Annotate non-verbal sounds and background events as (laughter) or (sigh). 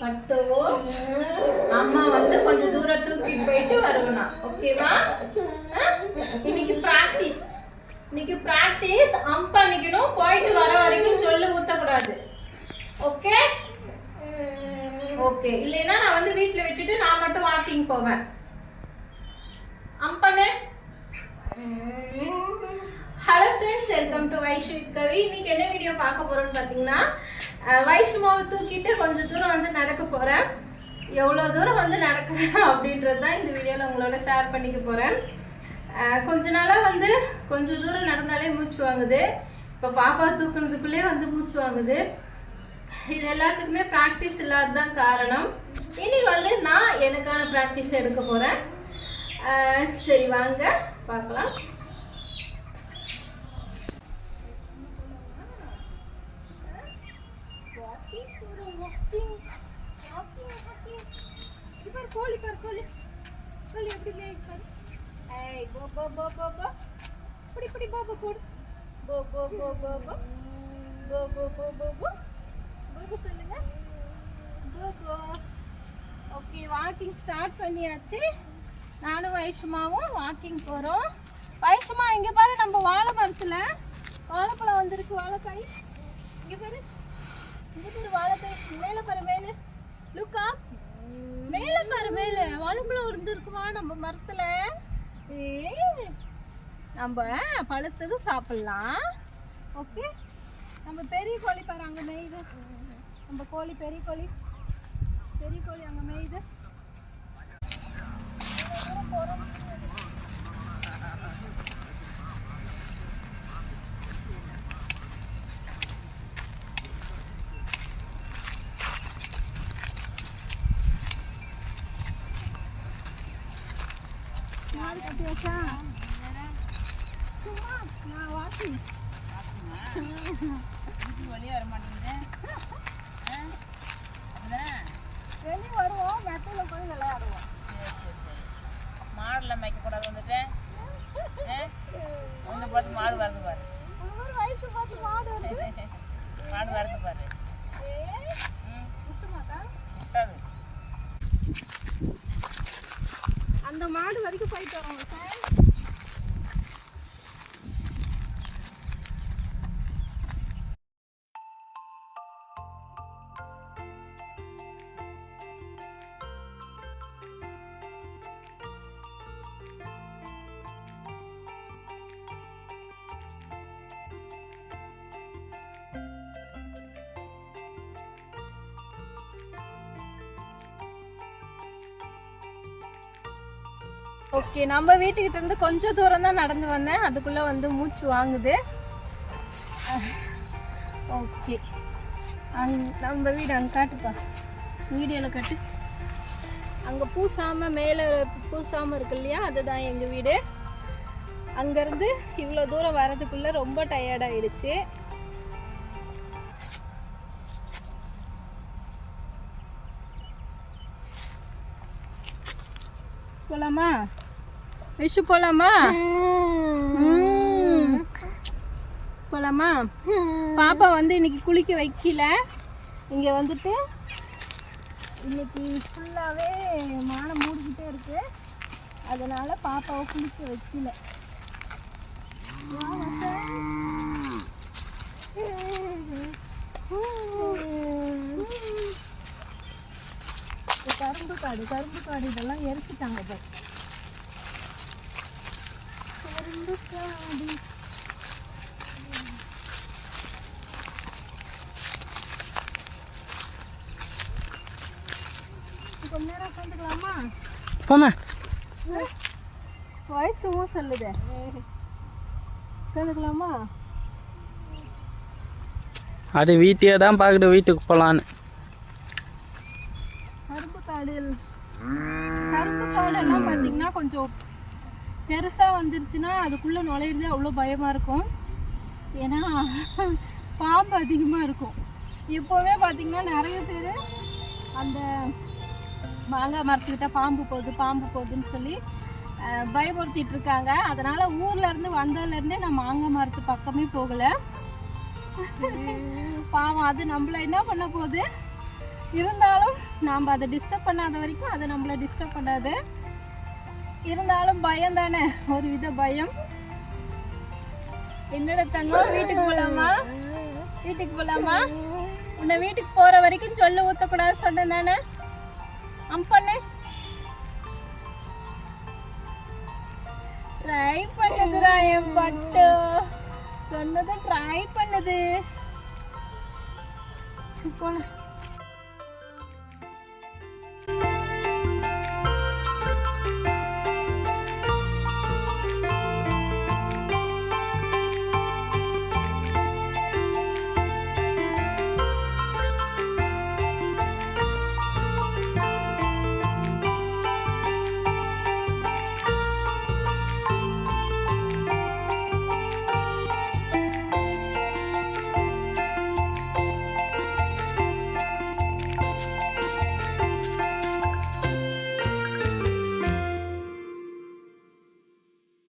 பட்டு அம்மா வந்து கொஞ்சம் தூரம் தூக்கி போயிட்டு வருவனா. ஓகேவா? இன்னைக்கு பிராக்டிஸ் இன்னைக்கு பிராக்டிஸ் அம்ப் பண்ணிக்கணும் போயிட்டு வர வரைக்கும் சொல்லு ஊத்தக்கூடாது. ஓகே? ஓகே. இல்லைன்னா நான் வந்து வீட்டில் விட்டுட்டு நான் மட்டும் வாக்கிங் போவேன். அம்ப் hello friends welcome to Vaishu with Kavi இன்னைக்கு என்ன வீடியோ பார்க்க போறோம்னு பார்த்தீங்கன்னா வைஷ்மாவை தூக்கிட்டு கொஞ்சம் தூரம் வந்து நடக்க போகிறேன் எவ்வளோ தூரம் வந்து நடக்கிறேன் (laughs) அப்படின்றது தான் இந்த வீடியோவில் உங்களோட ஷேர் பண்ணிக்க போகிறேன் கொஞ்ச நாளாக வந்து கொஞ்சம் தூரம் நடந்தாலே மூச்சு வாங்குது. இப்போ பாப்பா தூக்குனதுக்குள்ளே வந்து மூச்சு வாங்குது. இது எல்லாத்துக்குமே ப்ராக்டிஸ் இல்லாத தான் காரணம். இன்னைக்கு வந்து நான் எனக்கான ப்ராக்டிஸ் எடுக்க போகிறேன் சரி வாங்க பார்க்கலாம். கோழி பாரு கோழி கோழி எப்படி மேய்க்கு பாரு ஏய் போ போ போ போ போ இப்படி இப்படி போ போ கூடு போ போ போ போ போ போ போ போ போ போ போகு சொல்லுங்க போகோ ஓகே வாக்கிங் ஸ்டார்ட் பண்ணியாச்சு. நானும் வைஷுமாவும் வாக்கிங் போகிறோம் வைஷுமா இங்கே பாரு நம்ம வாழை மரத்தில் வாழைப்பழம் வந்திருக்கு வாழைக்காய். இங்கே பாரு. இங்கே பாரு வாழைக்காய் மேலே பாரு மேலே. லுக்கா மேலே பாரு மேலே. வாழைப்பழம் இருந்திருக்குமா நம்ம மரத்தில்? நம்ம பழுத்ததும் சாப்பிட்லாம். ஓகே? நம்ம பெரிய கோழி பாரு அங்கே மேயுது. நம்ம கோழி பெரிய கோழி. பெரிய கோழி அங்கே மேயுது. மாடு கட்டியாச்சா சும்மா நான் வாக்கிங் வெளியே வர மாட்டேங்குது அப்படிதானே வெளியே வருவோம் மெத்தையில் போய் விளையாடுவோம் சரி சரி சரி மாடுலாம் மேய்க்கக்கூடாது வந்துட்டு வந்து பார்த்து மாடு வருது பாரு வயசு பார்த்து மாடு வருது மாடு வருது பாரு. I don't. ஓகே நம்ம வீட்டுக்கிட்ட இருந்து கொஞ்சம் தூரம் தான் நடந்து வந்தேன். அதுக்குள்ள வந்து மூச்சு வாங்குது. ஓகே. அங் நம்ம வீடு அங்கே காட்டுப்பா. வீடியோவில் காட்டு. அங்கே பூசாமல் மேலே பூசாமல் இருக்கு இல்லையா? அதுதான் எங்கள் வீடு. அங்கேருந்து இவ்வளோ தூரம் வரதுக்குள்ளே ரொம்ப டயர்டாயிடுச்சு போலாமா? விஷு போலாமா? போலாமா? பாப்பா வந்து இன்னைக்கு குளிக்க வைக்கல. இங்க வந்துட்டு இன்னைக்கு ஃபுல்லாவே மானம் மூடிக்கிட்டே இருக்கு. அதனால பாப்பாவை குளிக்க வைக்கல. கரும்பு காடு கரும்பு காடு இதெல்லாம் எரிச்சிட்டாங்க பாரு கரும்பு காடு. கொஞ்ச நேரம் உட்காந்துக்கலாமா? போமா வயசுவும் சொல்லுதே. உட்காந்துக்கலாமா? அது வீட்டையே தான் பார்க்குற வீட்டுக்கு போகலான்னு கரும்பு காடு கரும்பு காடெல்லாம் பார்த்தீங்கன்னா கொஞ்சம் பெருசாக வந்துருச்சுன்னா அதுக்குள்ளே நுழையிறது அவ்வளோ பயமாக இருக்கும். ஏன்னா பாம்பு அதிகமாக இருக்கும். இப்போவே பார்த்திங்கன்னா நிறைய பேர் அந்த மாங்காய் மரத்துக்கிட்ட பாம்பு போகுது பாம்பு போகுதுன்னு சொல்லி பயப்படுத்திட்டு பயமுறுத்திட்டு இருக்காங்க. அதனால் ஊர்லேருந்து இருந்து நான் மாங்காய் மரத்து பக்கமே போகலை. பாவம் அது நம்மள என்ன பண்ண போகுது? இருந்தாலும் நாம் அதை டிஸ்டர்ப் பண்ணாத வரைக்கும் அதை நம்மளை டிஸ்டர்ப் பண்ணாது. இருந்தாலும் பயம் தானே ஒரு வித பயம். என்னோட தங்கம் வீட்டுக்கு போலாமா? வீட்டுக்கு போலாமா? உன்னை வீட்டுக்கு போற வரைக்கும் சொல்ல ஊத்தக்கூடாது சொன்னேன் தானே? அம்பண்ணு ட்ரை பண்ணுதுரா என் பட்டு. சொன்னதை ட்ரை பண்ணுது. போன